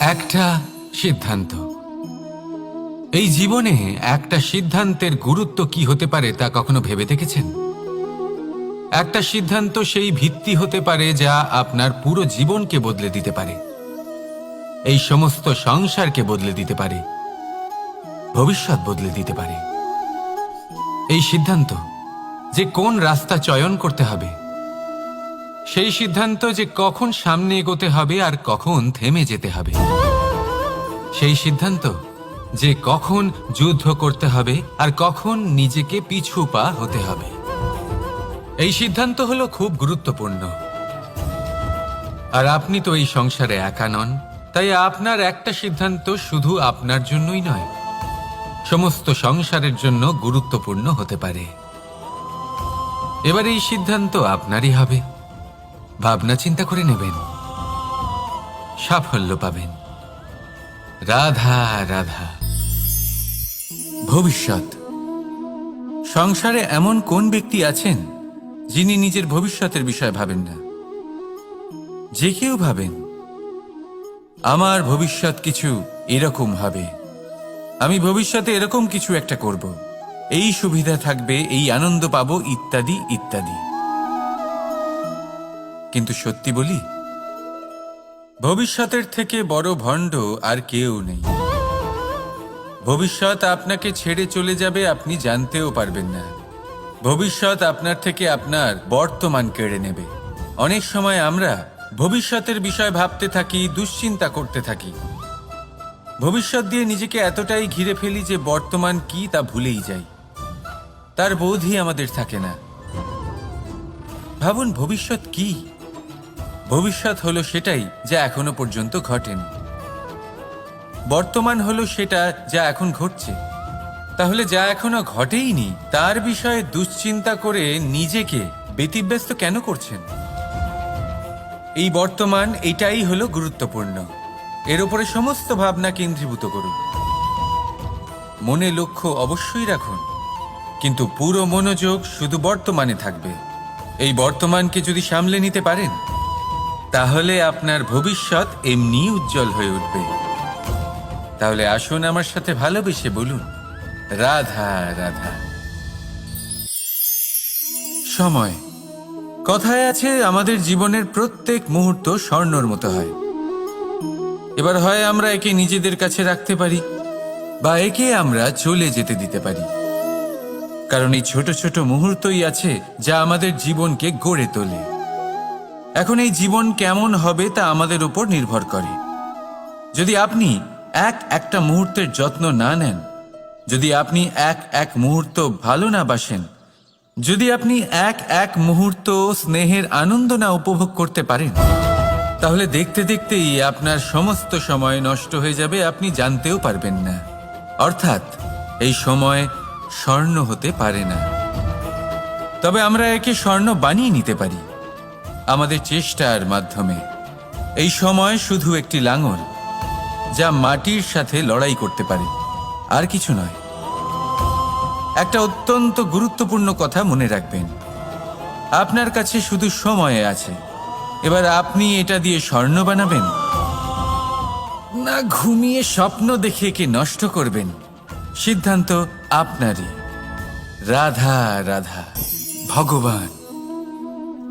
একটা সিদ্ধান্ত। এই জীবনে একটা সিদ্ধান্তের গুরুত্ব কি হতে পারে তা কখনো ভেবে দেখেছেন? একটা সিদ্ধান্ত সেই ভিত্তি হতে পারে যা আপনার পুরো জীবনকে বদলে দিতে পারে। এই সমস্ত সংসারকে বদলে দিতে পারে। ভবিষ্যৎ বদলে দিতে পারে। এই সিদ্ধান্ত যে কোন রাস্তা চয়ন করতে হবে সেই সিদ্ধান্ত যে কখন সামনে এগোতে হবে আর কখন থেমে যেতে হবে। সেই সিদ্ধান্ত যে কখন যুদ্ধ করতে হবে আর কখন নিজেকে পিছু পা হতে হবে। এই সিদ্ধান্ত হলো খুব গুরুত্বপূর্ণ। আর আপনি তো এই সংসারে একা নন, তাই আপনার একটা সিদ্ধান্ত শুধু আপনার জন্যই নয়, সমস্ত সংসারের জন্য গুরুত্বপূর্ণ হতে পারে। এবার এই সিদ্ধান্ত আপনারই হবে। ভাবনা চিন্তা করে নেবেন। সাফল্য পাবেন। রাধা রাধা। ভবিষ্যৎ। সংসারে এমন কোন ব্যক্তি আছেন, যিনি নিজের ভবিষ্যতের বিষয়ে ভাবেন না? যে কেউ ভাবেন, আমার ভবিষ্যৎ কিছু এরকম হবে। আমি ভবিষ্যতে এরকম কিছু একটা করব। এই সুবিধা থাকবে, এই আনন্দ পাবো, ইত্যাদি ইত্যাদি। কিন্তু সত্যি বলি, ভবিষ্যতের থেকে বড় ভণ্ড আর কেউ নেই। ভবিষ্যৎ আপনাকে ছেড়ে চলে যাবে আপনি জানতেও পারবেন না। ভবিষ্যৎ আপনার থেকে আপনার বর্তমান কেড়ে নেবে। অনেক সময় আমরা ভবিষ্যতের বিষয় ভাবতে থাকি, দুশ্চিন্তা করতে থাকি। ভবিষ্যৎ দিয়ে নিজেকে এতটাই ঘিরে ফেলি যে বর্তমান কি তা ভুলেই যাই। তার বোধই আমাদের থাকে না। ভাবুন ভবিষ্যৎ কি? ভবিষ্যৎ হলো সেটাই যা এখনও পর্যন্ত ঘটেনি। বর্তমান হলো সেটা যা এখন ঘটছে। তাহলে যা এখনও ঘটেইনি, তার বিষয়ে দুশ্চিন্তা করে নিজেকে ব্যতিব্যস্ত কেন করছেন? এই বর্তমান, এটাই হলো গুরুত্বপূর্ণ। এর উপরে সমস্ত ভাবনা কেন্দ্রীভূত করুন। মনে লক্ষ্য অবশ্যই রাখুন। কিন্তু পুরো মনোযোগ শুধু বর্তমানে থাকবে। এই বর্তমানকে যদি সামলে নিতে পারেন তাহলে আপনার ভবিষ্যৎ এমনি উজ্জ্বল হয়ে উঠবে। তাহলে আসুন আমার সাথে ভালোবেসে বলুন, রাধা রাধা। সময়। কথায় আছে, আমাদের জীবনের প্রত্যেক মুহূর্ত স্বর্ণর মতো হয়। এবার হয় আমরা একে নিজেদের কাছে রাখতে পারি, বা একে আমরা চলে যেতে দিতে পারি। কারণ এই ছোট ছোট মুহূর্তই আছে যা আমাদের জীবনকে গড়ে তোলে। এখন এই জীবন কেমন হবে তা আমাদের উপর নির্ভর করে। যদি আপনি এক একটা মুহূর্তের যত্ন না নেন, যদি আপনি এক এক মুহূর্ত ভালো না বাসেন, যদি আপনি এক এক মুহূর্ত স্নেহের আনন্দ না উপভোগ করতে পারেন, তাহলে দেখতে দেখতেই আপনার সমস্ত সময় নষ্ট হয়ে যাবে, আপনি জানতেও পারবেন না। অর্থাৎ এই সময় স্বর্ণ হতে পারে না। তবে আমরা একে স্বর্ণ বানিয়ে নিতে পারি। আমাদের চেষ্টার মাধ্যমে। এই সময় শুধু একটি লাঙল, যা মাটির সাথে লড়াই করতে পারে, আর কিছু নয়। একটা অত্যন্ত গুরুত্বপূর্ণ কথা মনে রাখবেন। আপনার কাছে শুধু সময় আছে। এবার আপনি এটা দিয়ে স্বর্ণ বানাবেন? না, ঘুমিয়ে স্বপ্ন দেখে একে নষ্ট করবেন? সিদ্ধান্ত আপনারই। রাধা রাধা, ভগবান।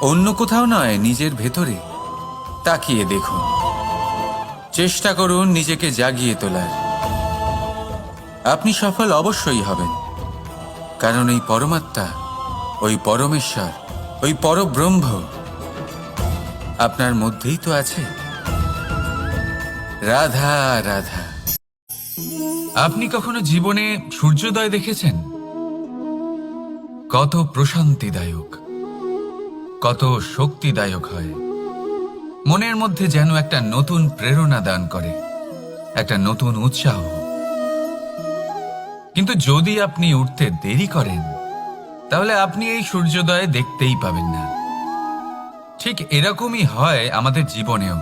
অন্য কোথাও নয়, নিজের ভেতরে। তাকিয়ে দেখুন। চেষ্টা করুন নিজেকে জাগিয়ে তোলার। আপনি সফল অবশ্যই হবেন। কারণ এই পরমাত্মা, ওই পরমেশ্বর, ওই পরব্রহ্ম আপনার মধ্যেই তো আছে। রাধা রাধা। আপনি কখনো জীবনে সূর্যোদয় দেখেছেন? কত প্রশান্তিদায়ক। কত শক্তিদায়ক হয়। মনের মধ্যে যেন একটা নতুন প্রেরণা দান করে, একটা নতুন উৎসাহ। কিন্তু যদি আপনি উঠতে দেরি করেন, তাহলে আপনি এই সূর্যোদয় দেখতেই পাবেন না। ঠিক এরকমই হয় আমাদের জীবনেও।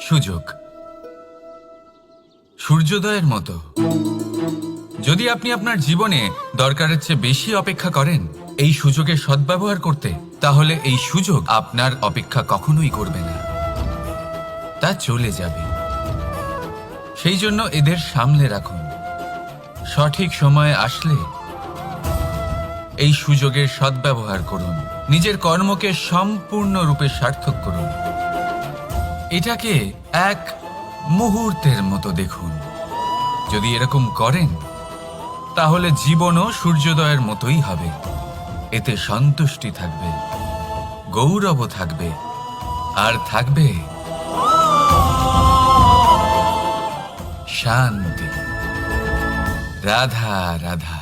সুযোগ। সূর্যোদয়ের মতো। যদি আপনি আপনার জীবনে দরকারের চেয়ে বেশি অপেক্ষা করেন এই সুযোগের সদ্ব্যবহার করতে, তাহলে এই সুযোগ আপনার অপেক্ষা কখনোই করবে না। তা চলে যাবে। সেই জন্য এদের সামলে রাখুন। সঠিক সময়ে আসলে এই সুযোগের সদ্ব্যবহার করুন। নিজের কর্মকে সম্পূর্ণরূপে সার্থক করুন। এটাকে এক মুহূর্তের মতো দেখুন। যদি এরকম করেন, তাহলে জীবনও সূর্যোদয়ের মতোই হবে। এতে সন্তুষ্টি থাকবে গৌরব থাকবে, আর থাকবে শান্তি। রাধা রাধা।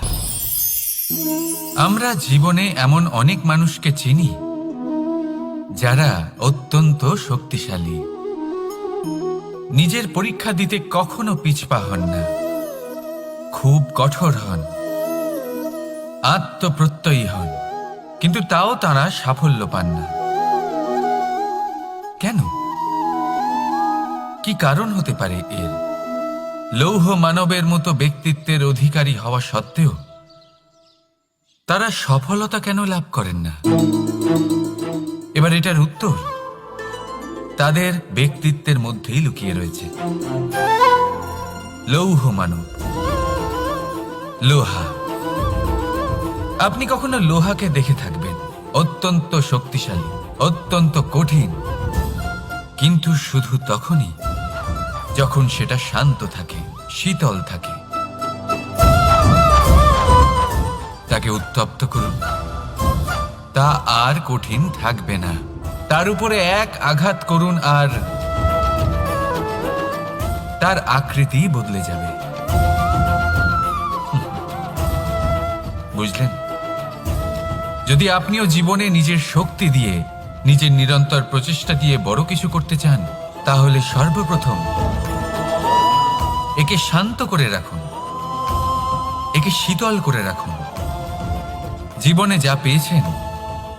আমরা জীবনে এমন অনেক মানুষকে চিনি, যারা অত্যন্ত শক্তিশালী। নিজের পরীক্ষা দিতে কখনো পিছপা হন না, খুব কঠোর হন। আত্মপ্রত্যয়ী হন। কিন্তু তাও তারা সাফল্য পান না। কেন? কি কারণ হতে পারে এর? লৌহ মানবের মতো ব্যক্তিত্বের অধিকারী হওয়া সত্ত্বেও তারা সফলতা কেন লাভ করেন না? এবার এটার উত্তর তাদের ব্যক্তিত্বের মধ্যেই লুকিয়ে রয়েছে। লৌহ মানব। লোহা। আপনি কখনো লোহাকে দেখে থাকবেন। অত্যন্ত শক্তিশালী, অত্যন্ত কঠিন। কিন্তু শুধু তখনই যখন সেটা শান্ত থাকে, শীতল থাকে। তাকে উত্তপ্ত করুন। তা আর কঠিন থাকবে না। তার উপরে এক আঘাত করুন আর তার আকৃতি বদলে যাবে। বুঝলেন? যদি আপনিও জীবনে নিজের শক্তি দিয়ে, নিজের নিরন্তর প্রচেষ্টা দিয়ে বড় কিছু করতে চান, তাহলে সর্বপ্রথম একে শান্ত করে রাখুন। একে শীতল করে রাখুন। জীবনে যা পেয়েছেন,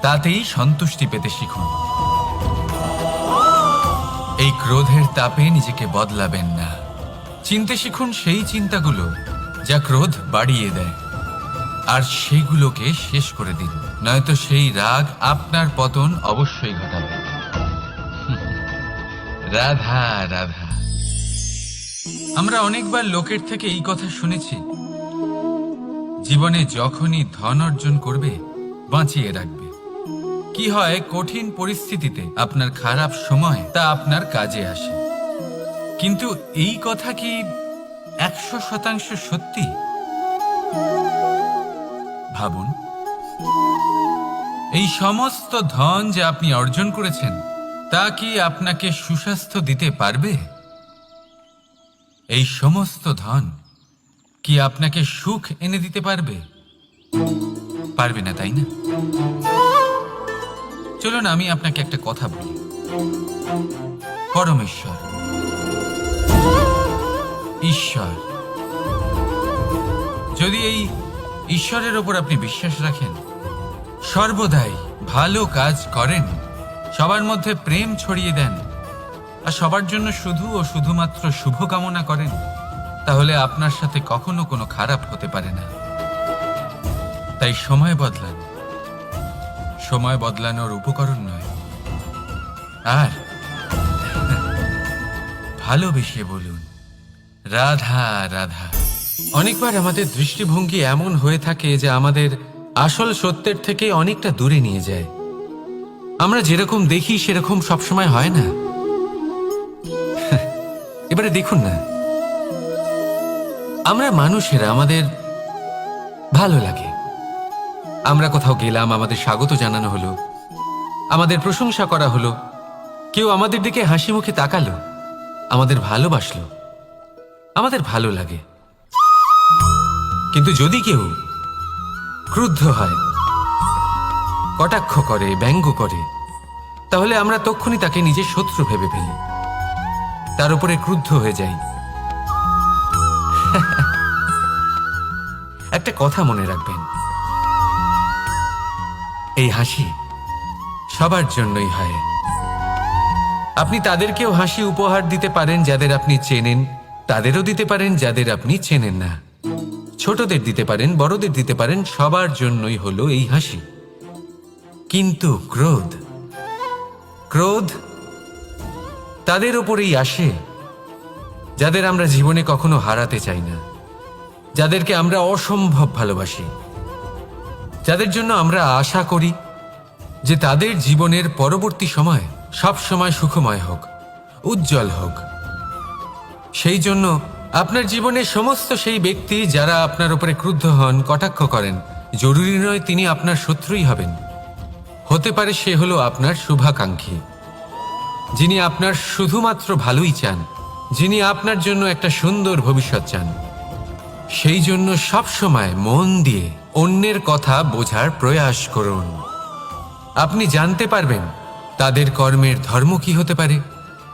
তাতেই সন্তুষ্টি পেতে শিখুন। এই ক্রোধের তাপে নিজেকে বদলাবেন না। চিনতে শিখুন সেই চিন্তাগুলো যা ক্রোধ বাড়িয়ে দেয়। আর সেগুলোকে শেষ করে দিন। নয়তো সেই রাগ আপনার পতন অবশ্যই ঘটাবে। রাধা রাধা। আমরা অনেকবার লোকের থেকে এই কথা শুনেছি। জীবনে যখনই ধন অর্জন করবে, বাঁচিয়ে রাখবে। কি হয়, কঠিন পরিস্থিতিতে আপনার খারাপ সময় তা আপনার কাজে আসে। কিন্তু এই কথা কি একশো শতাংশ সত্যি? ভাবুন। এই সমস্ত ধন যে আপনি অর্জন করেছেন, তা কি আপনাকে সুস্বাস্থ্য দিতে পারবে? এই সমস্ত ধন কি আপনাকে সুখ এনে দিতে পারবে? পারবে না, তাই না? চলুন, আমি আপনাকে একটা কথা বলি। পরমেশ্বর, ঈশ্বর, যদি এই ঈশ্বরের ওপর আপনি বিশ্বাস রাখেন। সর্বদাই ভালো কাজ করেন। সবার মধ্যে প্রেম ছড়িয়ে দেন। আর সবার জন্য শুধু ও শুধুমাত্র শুভকামনা করেন, তাহলে আপনার সাথে কখনো কোনো খারাপ হতে পারে না। তাই সময় বদলান। সময় বদলানোর উপকরণ নয়। আর ভালোবেসে বলুন, রাধা রাধা। অনেকবার আমাদের দৃষ্টিভঙ্গি এমন হয়ে থাকে যে আমাদের আসল সত্যের থেকে অনেকটা দূরে নিয়ে যায়। আমরা যেরকম দেখি, সেরকম সবসময় হয় না। এবারে দেখুন না। আমরা মানুষেরা, আমাদের ভালো লাগে। আমরা কোথাও গেলাম, আমাদের স্বাগত জানানো হলো। আমাদের প্রশংসা করা হলো। কেউ আমাদের দিকে হাসি মুখে তাকালো। আমাদের ভালোবাসলো। আমাদের ভালো লাগে। কিন্তু যদি কেউ ক্রুদ্ধ হয়, কটাক্ষ করে, ব্যঙ্গ করে, তাহলে আমরা তক্ষুনি তাকে নিজের শত্রু ভেবে ফেলি। তার উপরে ক্রুদ্ধ হয়ে যাই। একটা কথা মনে রাখবেন। এই হাসি সবার জন্যই হয়। আপনি তাদেরকেও হাসি উপহার দিতে পারেন যাদের আপনি চেনেন, তাদেরও দিতে পারেন যাদের আপনি চেনেন না। ছোটদের দিতে পারেন, বড়দের দিতে পারেন, সবার জন্যই হলো এই হাসি। কিন্তু ক্রোধ ক্রোধ তাদের ওপরেই আসে, যাদের আমরা জীবনে কখনো হারাতে চাই না, যাদেরকে আমরা অসম্ভব ভালোবাসি, যাদের জন্য আমরা আশা করি যে তাদের জীবনের পরবর্তী সময় সব সময় সুখময় হোক, উজ্জ্বল হোক। সেই জন্য আপনার জীবনের সমস্ত সেই ব্যক্তি যারা আপনার উপরে ক্রুদ্ধ হন, কটাক্ষ করেন। জরুরি নয় তিনি আপনার শত্রুই হবেন। হতে পারে সে হলো আপনার শুভাকাঙ্ক্ষী। যিনি আপনার শুধুমাত্র ভালোই চান, যিনি আপনার জন্য একটা সুন্দর ভবিষ্যৎ চান। সেই জন্য সব সময় মন দিয়ে অন্যের কথা বোঝার প্রয়াস করুন। আপনি জানতে পারবেন তাদের কর্মের ধর্ম কি হতে পারে।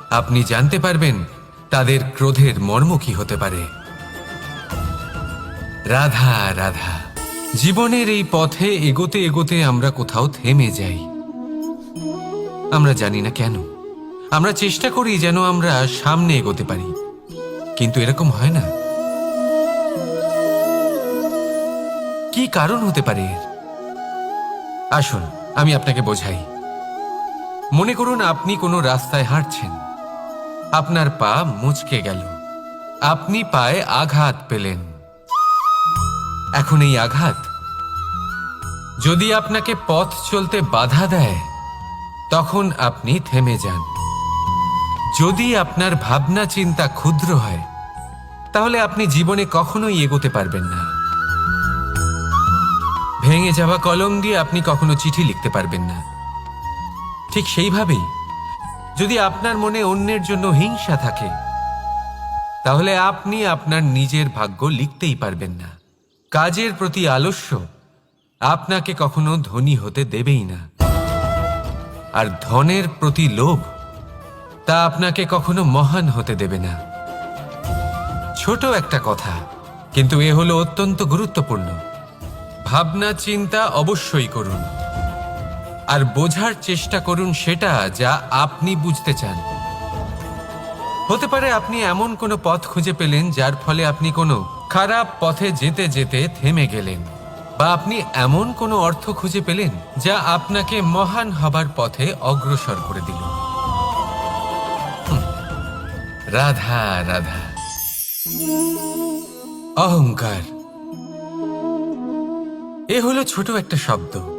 আপনি জানতে পারবেন তাদের ক্রোধের মর্ম কি হতে পারে? রাধা রাধা, জীবনের এই পথে এগোতে এগোতে আমরা কোথাও থেমে যাই। আমরা জানি না কেন। আমরা চেষ্টা করি যেন আমরা সামনে এগোতে পারি। কিন্তু এরকম হয় না। কি কারণ হতে পারে? এর আসুন, আমি আপনাকে বোঝাই। মনে করুন আপনি কোনো রাস্তায় হাঁটছেন। আপনার পা মুচকে গেল। আপনি পায়ে আঘাত পেলেন। এখন এই আঘাত, যদি আপনাকে পথ চলতে বাধা দেয়, তখন আপনি থেমে যান। যদি আপনার ভাবনা চিন্তা ক্ষুদ্র হয়, তাহলে আপনি জীবনে কখনোই এগোতে পারবেন না। ভেঙে যাওয়া কলম দিয়ে আপনি কখনো চিঠি লিখতে পারবেন না। ঠিক সেইভাবেই যদি আপনার মনে অন্যের জন্য হিংসা থাকে, তাহলে আপনি আপনার নিজের ভাগ্য লিখতেই পারবেন না। কাজের প্রতি আলস্য আপনাকে কখনো ধনী হতে দেবেই না। আর ধনের প্রতি লোভ, তা আপনাকে কখনো মহান হতে দেবে না। ছোট একটা কথা, কিন্তু এ হলো অত্যন্ত গুরুত্বপূর্ণ। ভাবনা চিন্তা অবশ্যই করুন। আর বোঝার চেষ্টা করুন সেটা যা আপনি বুঝতে চান। হতে পারে আপনি এমন কোনো পথ খুঁজে পেলেন যার ফলে আপনি কোনো খারাপ পথে যেতে যেতে থেমে গেলেন বা আপনি এমন কোনো অর্থ খুঁজে পেলেন যা আপনাকে মহান হবার পথে অগ্রসর করে দিল। রাধা রাধা। অহংকার। এ হলো ছোট একটা শব্দ।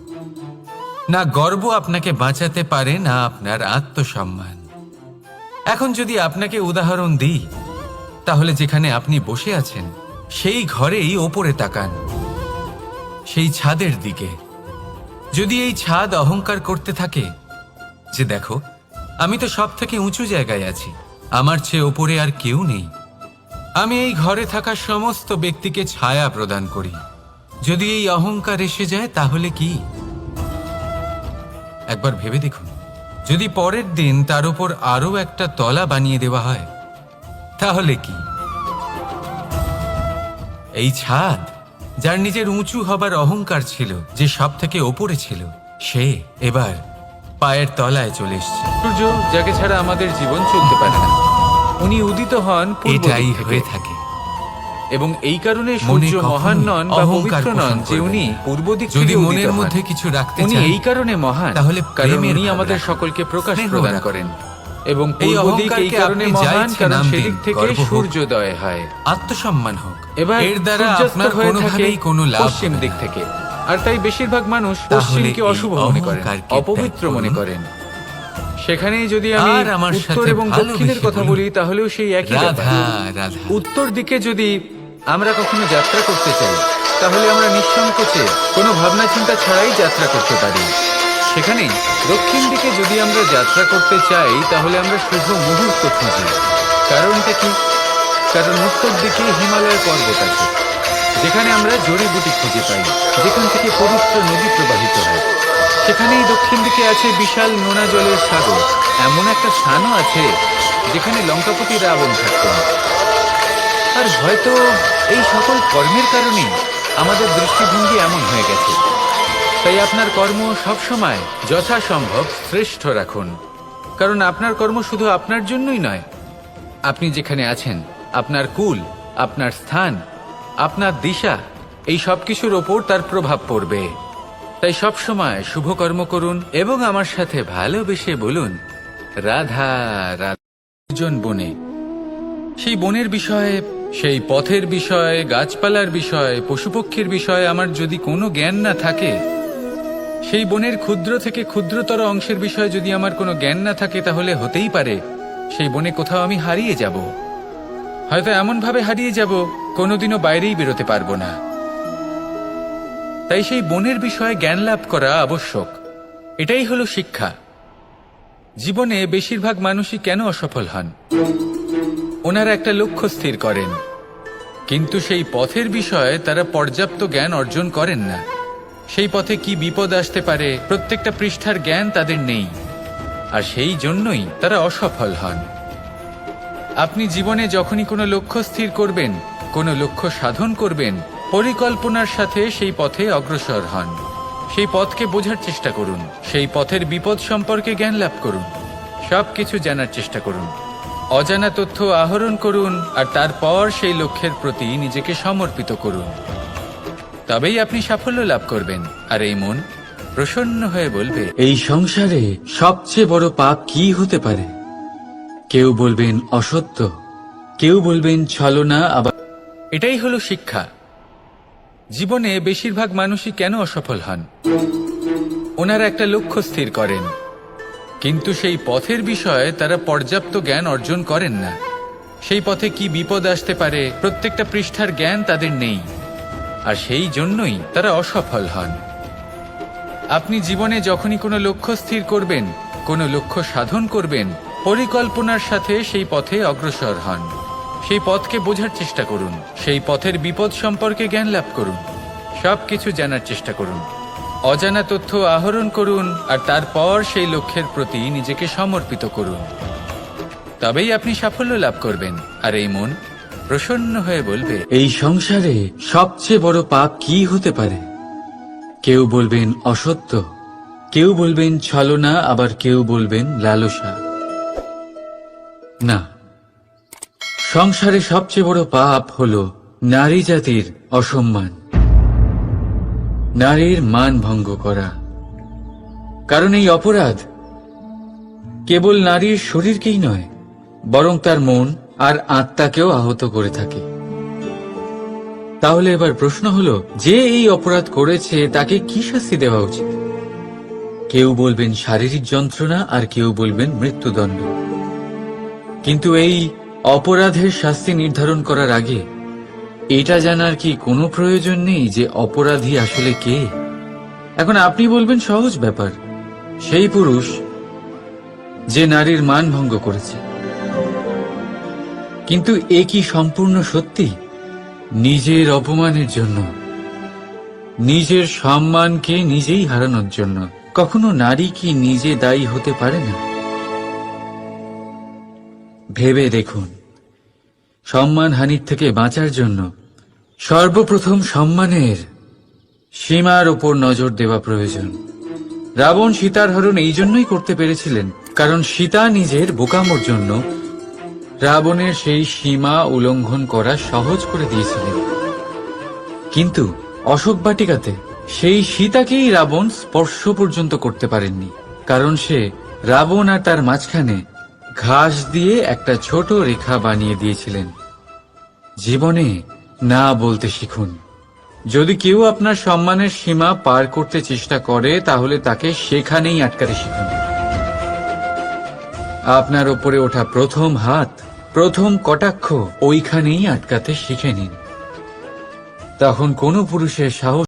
না গর্ব আপনাকে বাঁচাতে পারে, না আপনার আত্মসম্মান। এখন যদি আপনাকে উদাহরণ দিই, তাহলে যেখানে আপনি বসে আছেন, সেই ঘরেই ওপরে তাকান। সেই ছাদের দিকে। যদি এই ছাদ অহংকার করতে থাকে, যে দেখো, আমি তো সব থেকে উঁচু জায়গায় আছি, আমার চেয়ে ওপরে আর কেউ নেই। আমি এই ঘরে থাকা সমস্ত ব্যক্তিকে ছায়া প্রদান করি। যদি এই অহংকার এসে যায়, তাহলে কি? একবার ভেবে দেখুন। যদি পরের দিন তার উপর আরও একটা তলা বানিয়ে দেওয়া হয় তাহলে কি? এই ছাদ যার নিজের উঁচু হবার অহংকার ছিল যে সব থেকে ওপরে ছিল সে এবার পায়ের তলায় চলে এসছে। সূর্য যাকে ছাড়া আমাদের জীবন চলতে পারে না। উনি উদিত হন এটাই হয়ে থাকে। এবং এই কারণে সূর্য মহান নন বা পবিত্র নন যে উনি পূর্ব দিক যদি থেকে মনের মধ্যে কিছু রাখতে উনি এই কারণে মহান তাহলে কারণ উনি আমাদের সকলকে প্রকাশ প্রদান করেন। এবং পূর্ব দিক এই কারণে মহান কারণ সেদিক থেকে। সূর্যোদয় হয়। আত্মসম্মান হোক। এবার এর দ্বারা আপনার কোনোভাবেই কোনো লাভ পশ্চিম দিক থেকে। আর তাই বেশিরভাগ মানুষ পশ্চিমকে অশুভ মনে করেন অপবিত্র মনে করেন। সেখানেই যদি আমি আমার উত্তর এবং দক্ষিণের কথা বলি তাহলেও সেই একই উত্তর দিকে যদি আমরা কখনো যাত্রা করতে চাই। তাহলে আমরা নিঃসংকোচে কোনো ভাবনা চিন্তা ছাড়াই যাত্রা করতে পারি। সেখানে দক্ষিণ দিকে যদি আমরা যাত্রা করতে চাই, তাহলে আমরা শুভ মুহূর্ত খুঁজি। কারণটা কি? কারণ উত্তর দিকে হিমালয় পর্বত আছে, যেখানে আমরা জড়িবুটি খুঁজে পাই, যেখান থেকে পবিত্র নদী প্রবাহিত হয়। সেখানেই দক্ষিণ দিকে আছে বিশাল নোনা জলের সাগর। এমন একটা স্থানও আছে, যেখানে লঙ্কাপতি রাবণ থাকতেন। আর হয়তো এই সকল কর্মের কারণে আমাদের দৃষ্টিভঙ্গি এমন হয়ে গেছে। তাই আপনার কর্ম সবসময় যথাসম্ভব শ্রেষ্ঠ রাখুন। কারণ আপনার কর্ম শুধু আপনার জন্যই নয়। আপনি যেখানে আছেন, আপনার কুল, আপনার স্থান, আপনার দিশা, এই সব কিছুর ওপর তার প্রভাব পড়বে। তাই সবসময় শুভ কর্ম করুন এবং আমার সাথে ভালোবেসে বলুন, রাধা রাধা বনে। সেই বনের বিষয়ে সেই পথের বিষয়ে, গাছপালার বিষয়ে, পশুপক্ষীর বিষয়ে আমার যদি কোনো জ্ঞান না থাকে, সেই বনের ক্ষুদ্র থেকে ক্ষুদ্রতর অংশের বিষয়ে যদি আমার কোনো জ্ঞান না থাকে, তাহলে হতেই পারে, সেই বনে কোথাও আমি হারিয়ে যাব। হয়তো এমনভাবে হারিয়ে যাব, কোনোদিনও বাইরেই বেরোতে পারব না। তাই সেই বনের বিষয়ে জ্ঞান লাভ করা আবশ্যক। এটাই হলো শিক্ষা। জীবনে বেশিরভাগ মানুষই কেন অসফল হন? ওনারা একটা লক্ষ্য স্থির করেন। কিন্তু সেই পথের বিষয়ে তারা পর্যাপ্ত জ্ঞান অর্জন করেন না। সেই পথে কি বিপদ আসতে পারে, প্রত্যেকটা পৃষ্ঠার জ্ঞান তাদের নেই। আর সেই জন্যই তারা অসফল হন। আপনি জীবনে যখনই কোনো লক্ষ্য স্থির করবেন, কোনো লক্ষ্য সাধন করবেন, পরিকল্পনার সাথে সেই পথে অগ্রসর হন। সেই পথকে বোঝার চেষ্টা করুন। সেই পথের বিপদ সম্পর্কে জ্ঞান লাভ করুন। সব কিছু জানার চেষ্টা করুন। অজানা তথ্য আহরণ করুন আর তারপর সেই লক্ষ্যের প্রতি নিজেকে সমর্পিত করুন। তবেই আপনি সাফল্য লাভ করবেন। আর এই মন প্রসন্ন হয়ে বলবে এই সংসারে সবচেয়ে বড় পাপ কি হতে পারে? কেউ বলবেন অসত্য কেউ বলবেন ছলনা আবার এটাই হলো শিক্ষা। জীবনে বেশিরভাগ মানুষই কেন অসফল হন? ওনারা একটা লক্ষ্য স্থির করেন। কিন্তু সেই পথের বিষয়ে তারা পর্যাপ্ত জ্ঞান অর্জন করেন না। সেই পথে কি বিপদ আসতে পারে, প্রত্যেকটা পৃষ্ঠার জ্ঞান তাদের নেই। আর সেই জন্যই তারা অসফল হন। আপনি জীবনে যখনই কোনো লক্ষ্য স্থির করবেন, কোনো লক্ষ্য সাধন করবেন, পরিকল্পনার সাথে সেই পথে অগ্রসর হন। সেই পথকে বোঝার চেষ্টা করুন, সেই পথের বিপদ সম্পর্কে জ্ঞান লাভ করুন সব কিছু জানার চেষ্টা করুন। অজানা তথ্য আহরণ করুন আর তারপর সেই লক্ষ্যের প্রতি নিজেকে সমর্পিত করুন। তবেই আপনি সাফল্য লাভ করবেন। আর এই মন প্রসন্ন হয়ে বলবে, এই সংসারে সবচেয়ে বড় পাপ কি হতে পারে? কেউ বলবেন অসত্য, কেউ বলবেন ছলনা, আবার কেউ বলবেন লালসা। না, সংসারে সবচেয়ে বড় পাপ হল নারী জাতির অসম্মান। নারীর মান ভঙ্গ করা। কারণ এই অপরাধ কেবল নারীর শরীরকেই নয়, বরং তার মন আর আত্মাকেও আহত করে থাকে। তাহলে এবার প্রশ্ন হলো, যে এই অপরাধ করেছে তাকে কি শাস্তি দেওয়া উচিত? কেউ বলবেন শারীরিক যন্ত্রণা আর কেউ বলবেন মৃত্যুদণ্ড। কিন্তু এই অপরাধের শাস্তি নির্ধারণ করার আগে এটা জানার কি কোনো প্রয়োজন নেই যে অপরাধী আসলে কে? এখন আপনি বলবেন সহজ ব্যাপার। সেই পুরুষ যে নারীর মান ভঙ্গ করেছে। কিন্তু এ কি সম্পূর্ণ সত্যি? নিজের অপমানের জন্য। নিজের সম্মানকে নিজেই হারানোর জন্য। কখনো নারী কি নিজে দায়ী হতে পারে না? ভেবে দেখুন। সম্মানহানির থেকে বাঁচার জন্য সর্বপ্রথম সম্মানের সীমার ওপর নজর দেওয়া প্রয়োজন। রাবণ সীতার হরণ এই জন্যই করতে পেরেছিলেন, কারণ সীতা নিজের বোকামোর জন্য রাবণের সেই সীমা উল্লঙ্ঘন করা সহজ করে দিয়েছিলেন। কিন্তু অশোক বাটিকাতে সেই সীতাকেই রাবণ স্পর্শ পর্যন্ত করতে পারেননি, কারণ সে রাবণ আর তার মাঝখানে ঘাস দিয়ে একটা ছোট রেখা বানিয়ে দিয়েছিলেন। জীবনে না বলতে শিখুন। যদি কেউ আপনার সম্মানের সীমা পার করতে চেষ্টা করে, তাহলে তাকে সেখানেই আটকাতে শিখুন। আপনার ওপরে ওঠা প্রথম হাত, প্রথম কটাক্ষ, ওইখানেই আটকাতে শিখে নিন। তখন কোনো পুরুষের সাহস